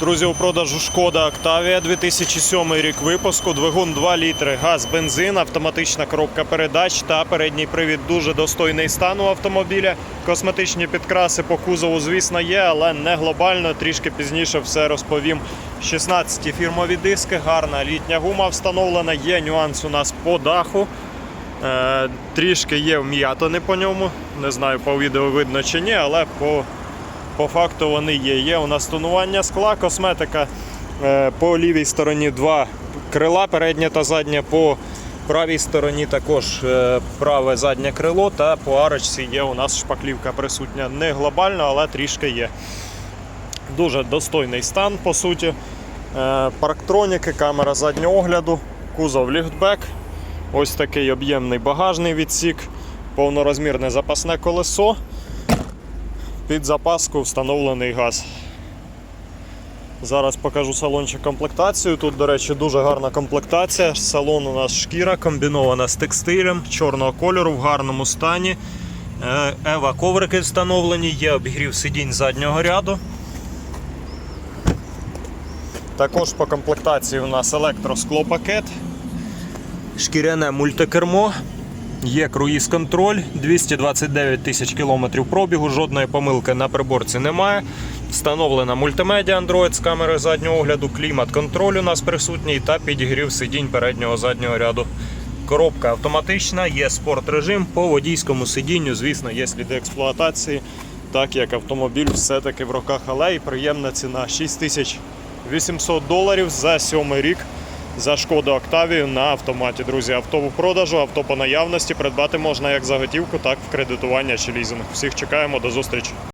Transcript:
Друзі, у продажу Шкода Октавія 2007 рік випуску, двигун 2 літри, газ, бензин, автоматична коробка передач та передній привід дуже достойний стан у автомобіля. Косметичні підкраси по кузову, звісно, є, але не глобально. Трішки пізніше все розповім. 16 фірмові диски, гарна літня гума встановлена. Є нюанс у нас по даху. Е, трішки є вм'ятини по ньому. Не знаю, по відео видно чи ні, але по по факту вони є. Є у нас тонування скла, косметика е, по лівій стороні два крила, переднє та заднє, по правій стороні також е, праве заднє крило, та по арочці є у нас шпаклівка присутня. Не глобально, але трішки є. Дуже достойний стан, по суті. Е, Парктроніки, камера заднього огляду, кузов ліфтбек. Ось такий об'ємний багажний відсік, повнорозмірне запасне колесо. Під запаску встановлений газ. Зараз покажу салончик комплектацію. Тут, до речі, дуже гарна комплектація. Салон у нас шкіра комбінована з текстилем чорного кольору в гарному стані. Е, Ева коврики встановлені, є обігрів сидінь заднього ряду. Також по комплектації у нас електросклопакет, шкіряне мультикермо, є круїз-контроль, 229 тисяч кілометрів пробігу, жодної помилки на приборці немає. Встановлена мультимедіа Android з камери заднього огляду, клімат-контроль у нас присутній та підігрів сидінь переднього заднього ряду. Коробка автоматична, є спорт режим по водійському сидінню. Звісно, є сліди експлуатації, так як автомобіль все-таки в руках, але і приємна ціна 6800 доларів за сьомий рік за шкоду Октавію на автоматі. Друзі, авто в продажу, авто по наявності придбати можна як за готівку, так і в кредитування чи лізинг. Всіх чекаємо до зустрічі.